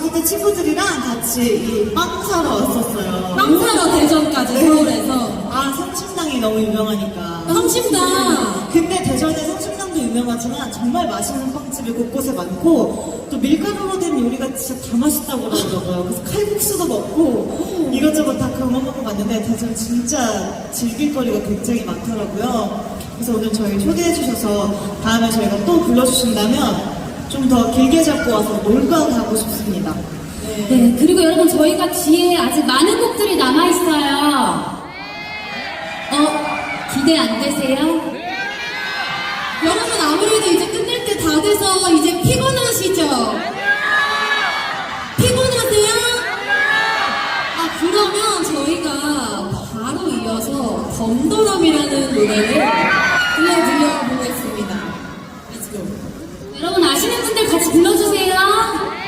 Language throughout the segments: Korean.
오셨어요? 제가 중학교 때 친구들이랑 같이 이빵 사러 왔었어요. 빵사러 대전까지 네. 서울에서. 아, 성심당이 너무 유명하니까. 성심당. 근데 대전에 성심당도 유명하지만 정말 맛있는 빵집이 곳곳에 많고 또 밀가루로 된 요리가 진짜 다 맛있다고 그러더라고요. 그래서 칼국수도 먹고 이것저것 다 경험 먹고 갔는데 대전 진짜 즐길 거리가 굉장히 많더라고요. 그래서 오늘 저희 초대해 주셔서 다음에 저희가 또 불러주신다면 좀 더 길게 잡고 와서 놀고 가고 싶습니다. 네, 그리고 여러분 저희가 뒤에 아직 많은 곡들이 남아 있어요. 어, 기대 안 되세요? 여러분 아무래도 이제 끝낼 때 다 돼서 이제 피곤하시죠? 피곤하세요? 아 그러면 저희가 바로 이어서 덤더럼이라는 노래를 들려드려 보겠습니다. 여러분 아시는 분들 같이 불러주세요.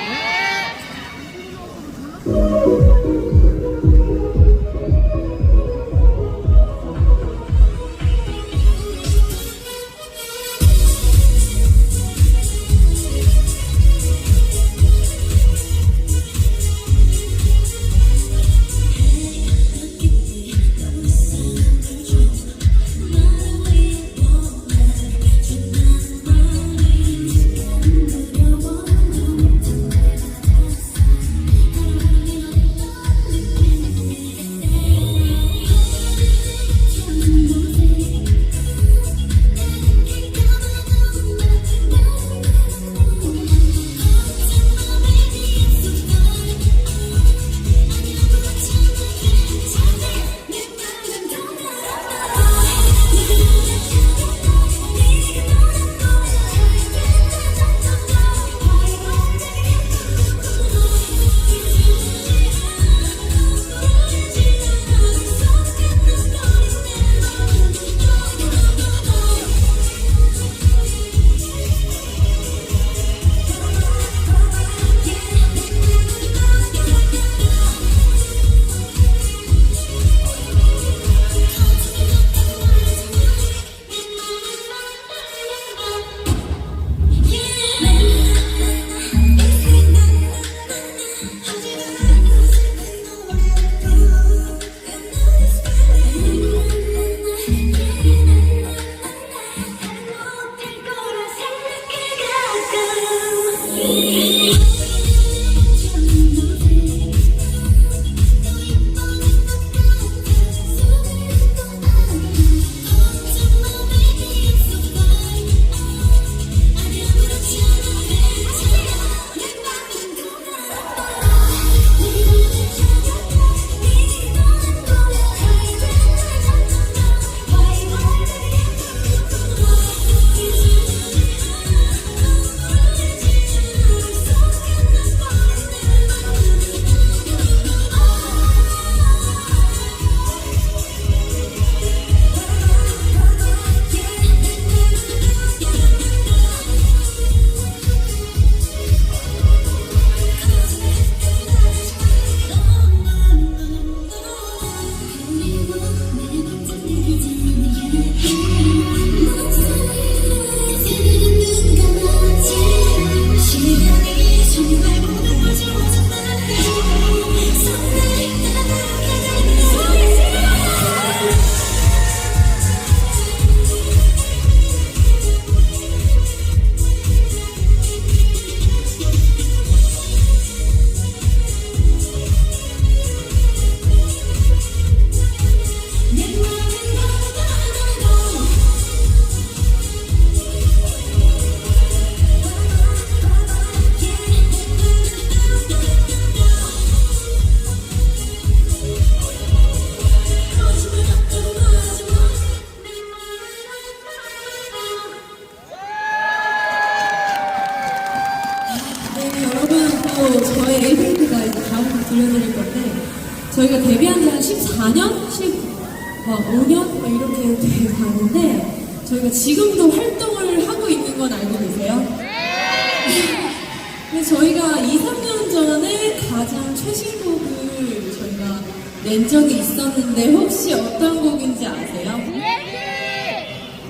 어떤 곡인지 아세요?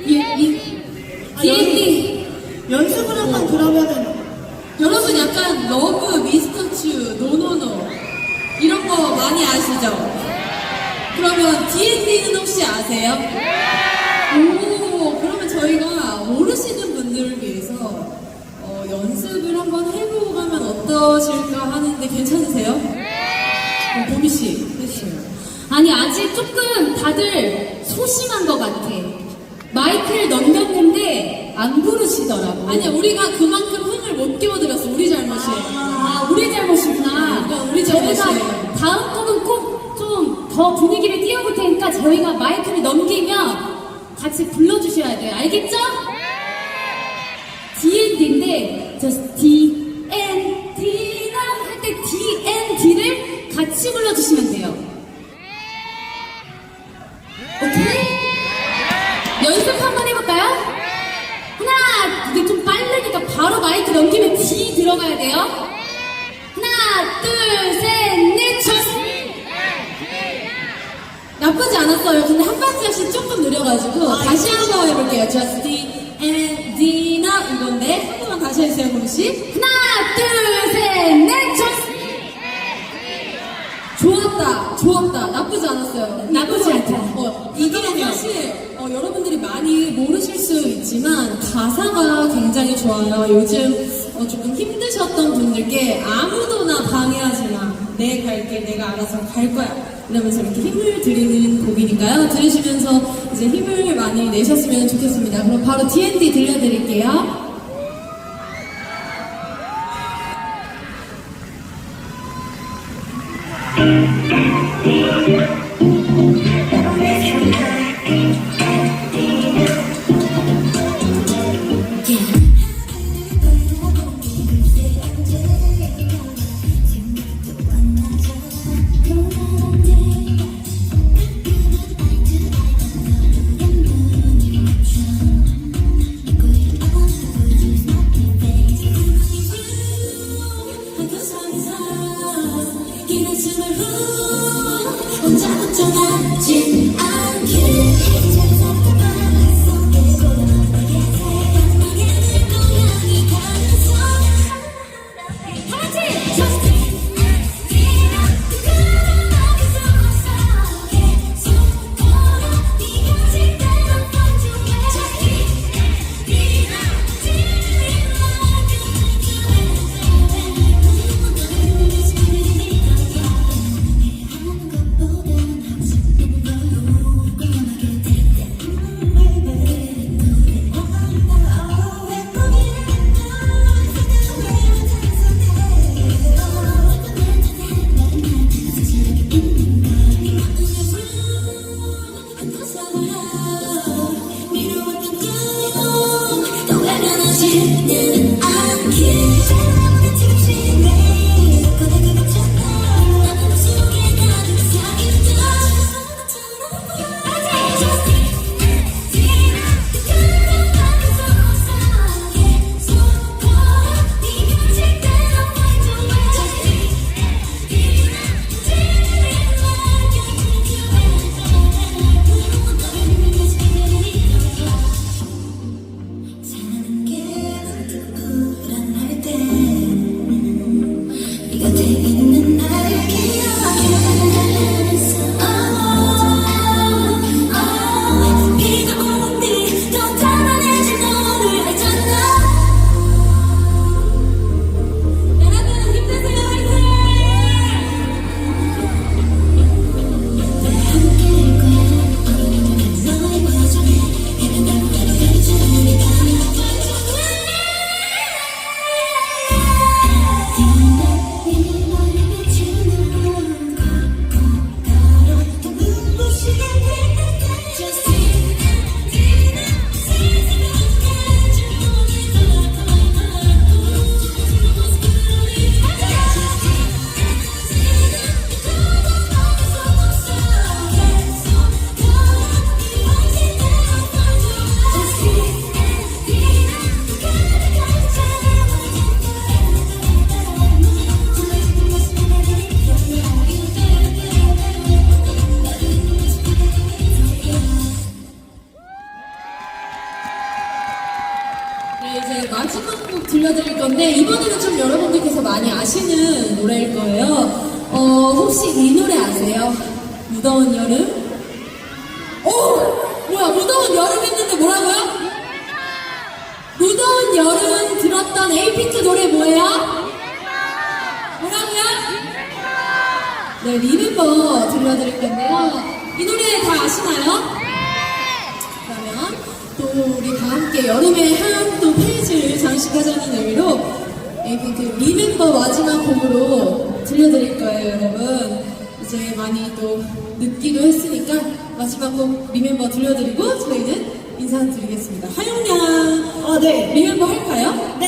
예, 예. D&D 연습을 한번 그러면은 여러분 약간 러브, 미스터츄, 노노노 이런 거 많이 아시죠? 그러면 D&D는 혹시 아세요? 오, 그러면 저희가 모르시는 분들을 위해서 어, 연습을 한번 해보고 가면 어떠실까 하는데 괜찮으세요? 어, 보미 씨. 아니 아직 조금 다들 소심한 것 같아. 마이크를 넘겼는데 안 부르시더라고. 아니야, 우리가 그만큼 흥을 못 끼워드렸어. 우리 잘못이에요. 아, 우리 잘못이구나. 이건 우리 저희가 잘못이에요. 다음 곡은 꼭 좀 더 분위기를 띄워볼 테니까 저희가 마이크를 넘기면 같이 불러주셔야 돼요. 알겠죠? D&D인데 just D&D나 할때 D&D를 같이 불러주시면 돼요. 오케이? 연습 한번 해볼까요? 하나, 이게 좀 빠르니까 마이크 넘기면 D 들어가야 돼요. 하나, 둘, 셋, 넷, 첫. 나쁘지 않았어요. 근데 한 박자씩 조금 느려가지고 다시 한 번 해볼게요. Just D and D나 이건데 한 번만 다시 해주세요, 보미 씨. 하나, 둘, 셋, 넷, 첫. 좋았다, 좋았다. 나쁘지 않았어요. 나쁘지 않다. 어, 이거는 사실 어, 여러분들이 많이 모르실 수 있지만 가사가 굉장히 좋아요. 요즘 어, 조금 힘드셨던 분들께 아무도나 방해하지 마. 내 갈게, 내가 알아서 갈 거야. 이러면서 이렇게 힘을 드리는 곡이니까요. 들으시면서 이제 힘을 많이 내셨으면 좋겠습니다. 그럼 바로 D&D 들려드릴게요. 예수를 후 혼자 걱정하지. 리멤버 마지막 곡으로 들려드릴 거예요, 여러분. 이제 많이 또 늦기도 했으니까 마지막 곡 리멤버 들려드리고 저희는 인사드리겠습니다. 하영양! 어, 아, 네. 리멤버 할까요? 네.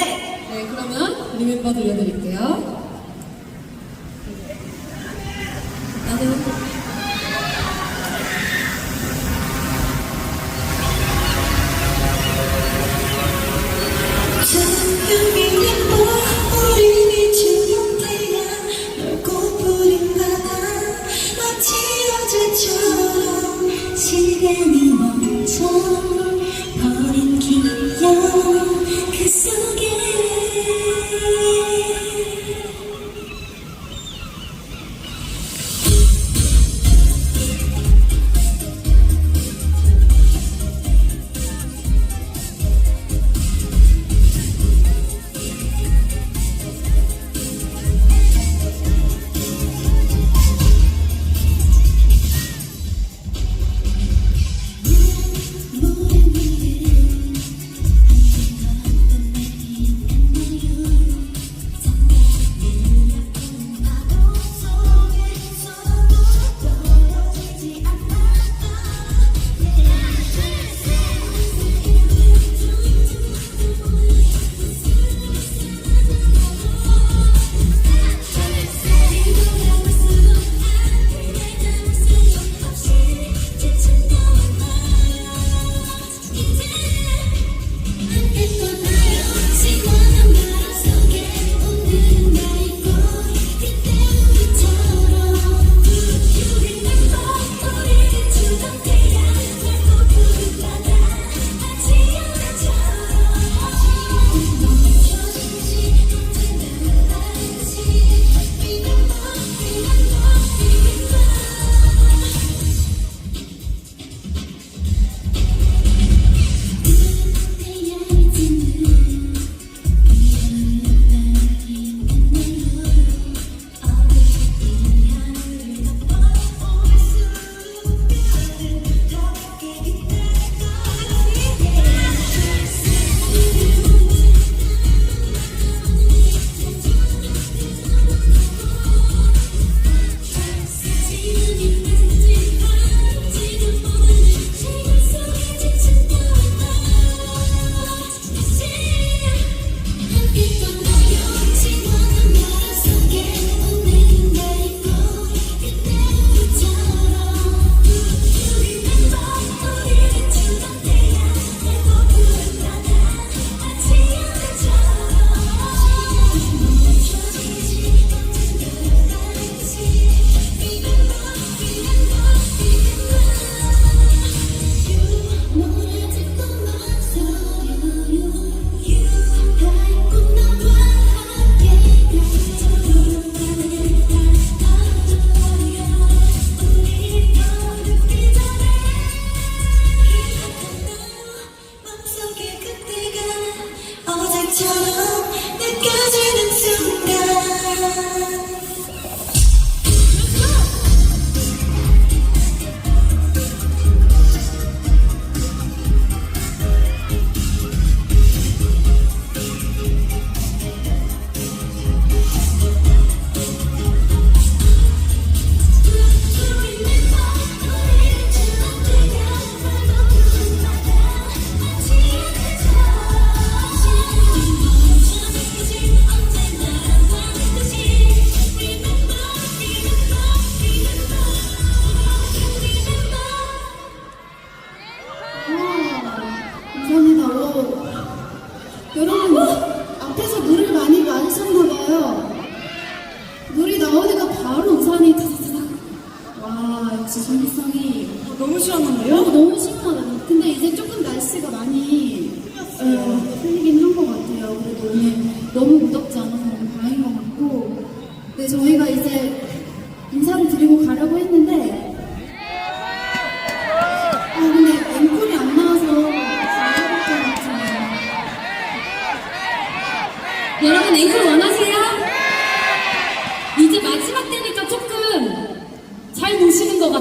네, 그러면 리멤버 들려드릴게요.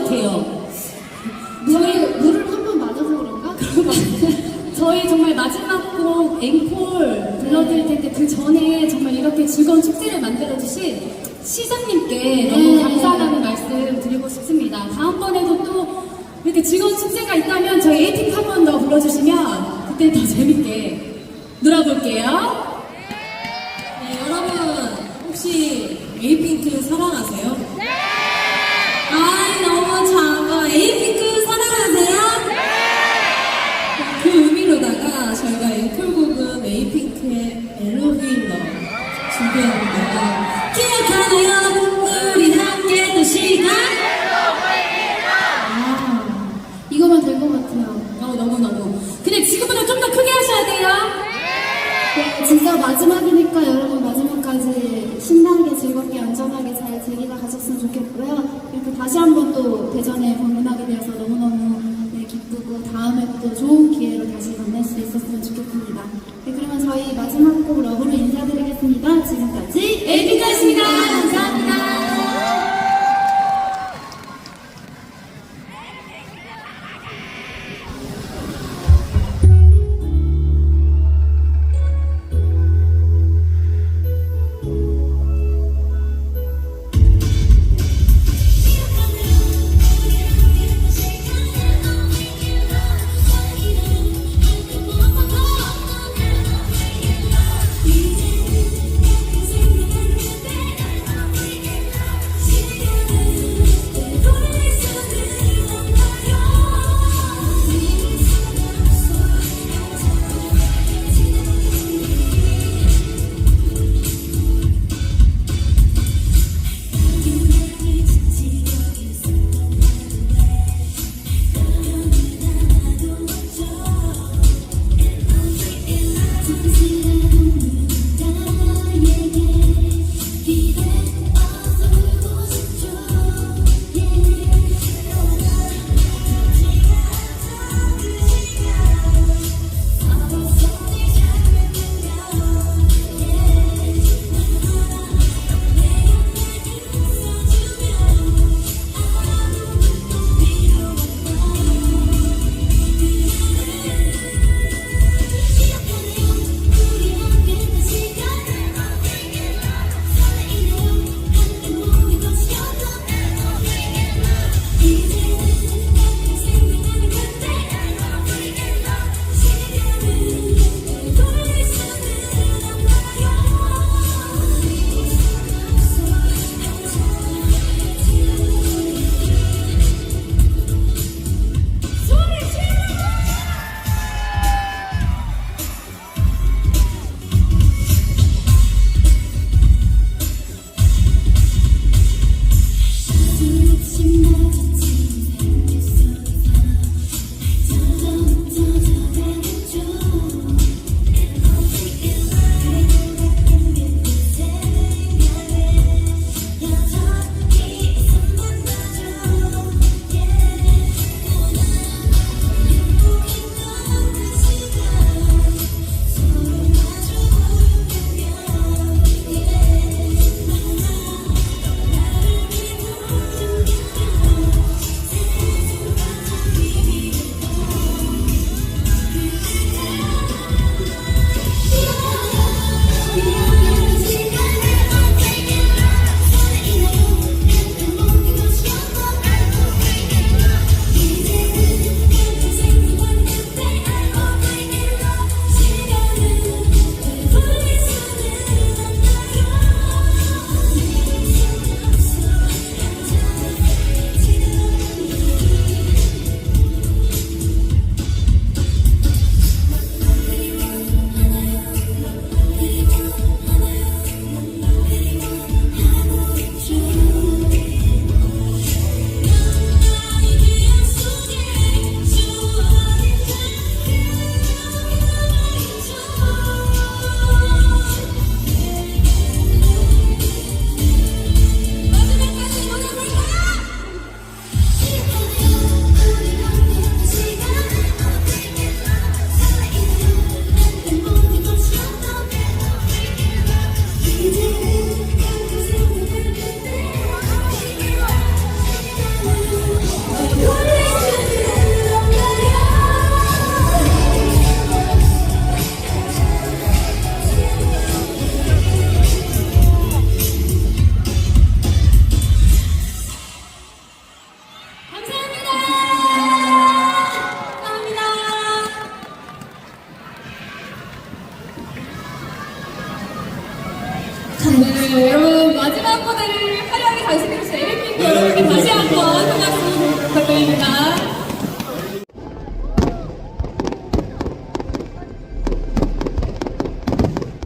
같아요. 물을, 물을 한 번 맞아서 그런가? 저희 정말 마지막 곡 앵콜 불러드릴 텐데 그 전에 정말 이렇게 즐거운 축제를 만들어주신 시장님께 너무 네. 감사하다는 말씀 드리고 싶습니다. 다음번에도 또 이렇게 즐거운 축제가 있다면 저희 에이핑크 한번 더 불러주시면 그때 더 재밌게 놀아볼게요. 지금보다 좀 더 크게 하셔야 돼요. 네, 진짜 마지막이니까 여러분 마지막까지 신나게 즐겁게 안전하게 잘 즐기다 가셨으면 좋겠고요. 이렇게 다시 한번 또 대전에 방문하게 되어서 너무너무 네, 기쁘고 다음에 또 좋은 기회로 다시 만날 수 있었으면 좋겠습니다. 네, 그러면 저희 마지막 곡 러브로 see.